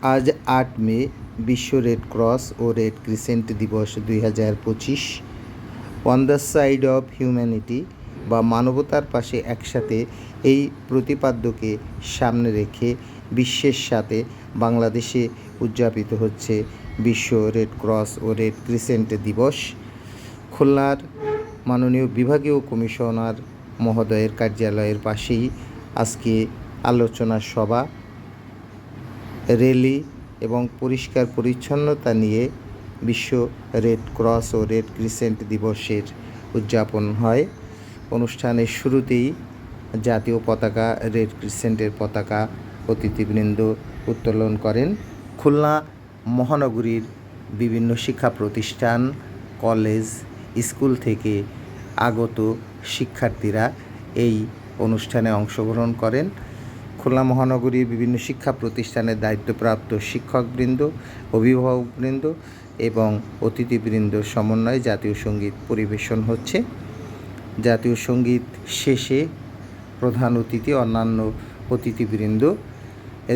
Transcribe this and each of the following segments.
আজ আট মে, বিশ্ব রেড ক্রস ও রেড ক্রিসেন্ট দিবস দুই হাজার পঁচিশ। On the side of humanity বা মানবতার পাশে একসাথে এই প্রতিপাদ্যকে সামনে রেখে বিশ্বের সাথে বাংলাদেশে উদযাপিত হচ্ছে বিশ্ব রেড ক্রস ও রেড ক্রিসেন্ট দিবস। খুলনার মাননীয় বিভাগীয় কমিশনার মহোদয়ের কার্যালয়ের পাশেই আজকে আলোচনা সভা র্যালি এবং পরিষ্কার পরিচ্ছন্নতা নিয়ে বিশ্ব রেড ক্রস ও রেড ক্রিসেন্ট দিবসের উদযাপন হয়। অনুষ্ঠানের শুরুতেই জাতীয় পতাকা, রেড ক্রিসেন্টের পতাকা অতিথিবৃন্দ উত্তোলন করেন। খুলনা মহানগরীর বিভিন্ন শিক্ষা প্রতিষ্ঠান, কলেজ, স্কুল থেকে আগত শিক্ষার্থীরা এই অনুষ্ঠানে অংশগ্রহণ করেন। খুলনা মহানগরীর বিভিন্ন শিক্ষা প্রতিষ্ঠানের দায়িত্বপ্রাপ্ত শিক্ষকবৃন্দ, অভিভাবকবৃন্দ এবং অতিথিবৃন্দর সমন্বয়ে জাতীয় সংগীত পরিবেশন হচ্ছে। জাতীয় সংগীত শেষে প্রধান অতিথি অন্যান্য অতিথিবৃন্দ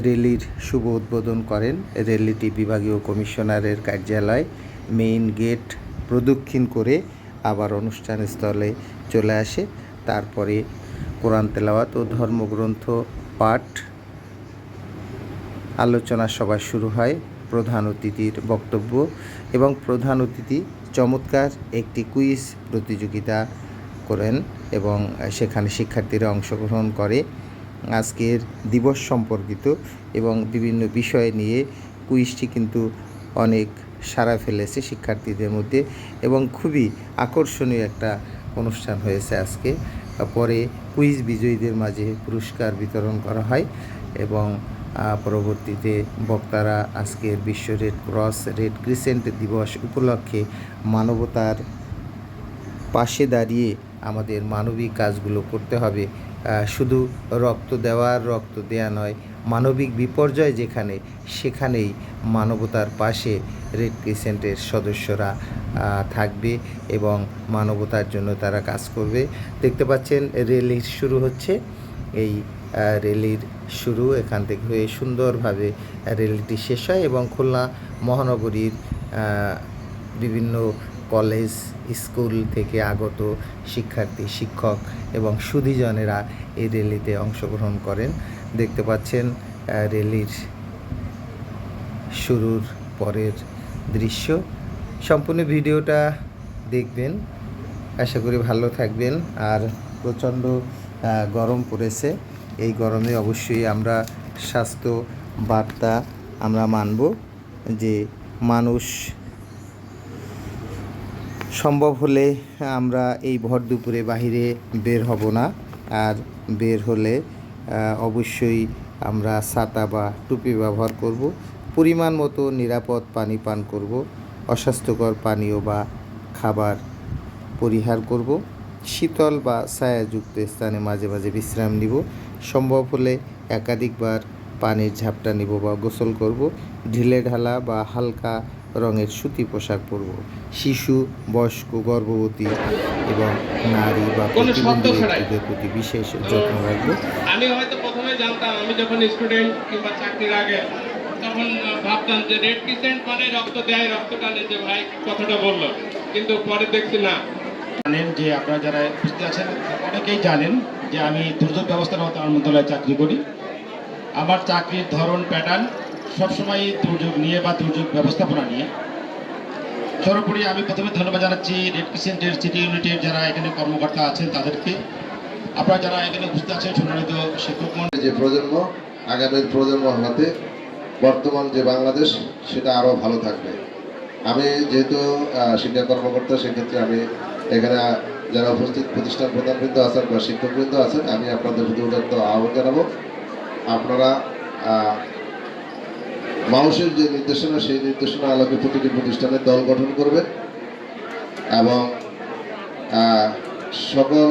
র্যালির শুভ উদ্বোধন করেন। র্যালিটি বিভাগীয় কমিশনারের কার্যালয় মেইন গেট প্রদক্ষিণ করে আবার অনুষ্ঠানস্থলে চলে আসে। তারপরে কোরআন তেলাওয়াত ও ধর্মগ্রন্থ পাঠ। আলোচনা সভা শুরু হয় প্রধান অতিথির বক্তব্য এবং প্রধান অতিথি চমৎকার একটি কুইজ প্রতিযোগিতা করেন এবং সেখানে শিক্ষার্থীরা অংশগ্রহণ করে। আজকের দিবস সম্পর্কিত এবং বিভিন্ন বিষয় নিয়ে কুইজটি কিন্তু অনেক সাড়া ফেলেছে শিক্ষার্থীদের মধ্যে এবং খুবই আকর্ষণীয় একটা অনুষ্ঠান হয়েছে আজকে। পরে কুইজ বিজয়ীদের মাঝে পুরস্কার বিতরণ করা হয় এবং পরবর্তীতে বক্তারা আজকের বিশ্ব রেড ক্রস রেড ক্রিসেন্ট দিবস উপলক্ষে মানবতার পাশে দাঁড়িয়ে আমাদের মানবিক কাজগুলো করতে হবে। শুধু রক্ত দেওয়ার রক্ত দেয়া নয়, মানবিক বিপর্যয় যেখানে, সেখানেই মানবতার পাশে রেড ক্রিসেন্টের সদস্যরা থাকবে এবং মানবতার জন্য তারা কাজ করবে। দেখতে পাচ্ছেন রেলির শুরু হচ্ছে। এই রেলির শুরু এখান থেকে হয়ে সুন্দরভাবে রেলিটি শেষ হয় এবং খুলনা মহানগরীর বিভিন্ন কলেজ, স্কুল থেকে আগত শিক্ষার্থী, শিক্ষক এবং সুধীজনেরা এই র্যালিতে অংশগ্রহণ করেন। দেখতে পাচ্ছেন র্যালির শুরুর পরের দৃশ্য। সম্পূর্ণ ভিডিওটা দেখবেন। আশা করি ভালো থাকবেন। আর প্রচণ্ড গরম পড়েছে। এই গরমে অবশ্যই আমরা স্বাস্থ্য বার্তা আমরা মানব যে মানুষ সম্ভব হলে আমরা এই ভর দুপুরে বাহিরে বের হব না। আর বের হলে অবশ্যই আমরা ছাতা বা টুপি ব্যবহার করব। পরিমাণ মতো নিরাপদ পানি পান করব। অস্বাস্থ্যকর পানীয় বা খাবার পরিহার করব। শীতল বা ছায়াযুক্ত স্থানে মাঝে মাঝে বিশ্রাম নিব। সম্ভব হলে একাধিকবার পানির ঝাপটা নিব বা গোসল করব। ঢিলে ঢালা বা হালকা রঙের সুতি পোশাক পরব। শিশু বয়স্ক গর্ভবতী এবং নারী বা কোনো শব্দ প্রতিবন্ধী প্রতি বিশেষ যত্ন রাখব। আমি হয়তো প্রথমে জানতাম আমি যখন স্টুডেন্ট কিংবা চাকরির আগে তখন ভাবতাম যে রেড ক্রিসেন্ট মানে রক্ত দেয় রক্ত টানে যে ভাই কথাটা বলল। কিন্তু পরে দেখছি না। জানেন যে আপনারা যারা উপস্থিত আছেন অনেকেই জানেন যে আমি দুর্যোগ ব্যবস্থাপনা মন্ত্রণালয়ে চাকরি করি। আমার চাকরির ধরন প্যাটার্ন সবসময় দুর্যোগ নিয়ে বা দুর্যোগ ব্যবস্থাপনা নিয়ে। সর্বোপরি আমি প্রথমে ধন্যবাদ জানাচ্ছি রেড ক্রিসেন্টের সিটি ইউনিটের যারা এখানে কর্মকর্তা আছেন তাদেরকে। আপনারা যারা এখানে উপস্থিত আছেন, সম্মানিত শিক্ষক যে প্রজন্ম আগামীর প্রজন্ম হতে বর্তমান যে বাংলাদেশ, সেটা আরও ভালো থাকবে। আমি যেহেতু শিক্ষা কর্মকর্তা, সেক্ষেত্রে আমি এখানে যারা উপস্থিত, প্রতিষ্ঠান প্রধানবৃন্দ আছেন বা শিক্ষকবৃন্দ আছেন, আমি আপনাদের প্রতি উদাত্ত আহ্বান জানাব। আপনারা মানুষের যে নির্দেশনা, সেই নির্দেশনা আলোকে প্রতিটি প্রতিষ্ঠানের দল গঠন করবে এবং সকল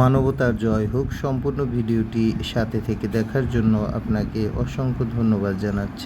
মানবতার জয় হোক, সম্পূর্ণ ভিডিওটি সাথে থেকে দেখার জন্য আপনাকে অসংখ্য ধন্যবাদ জানাচ্ছি।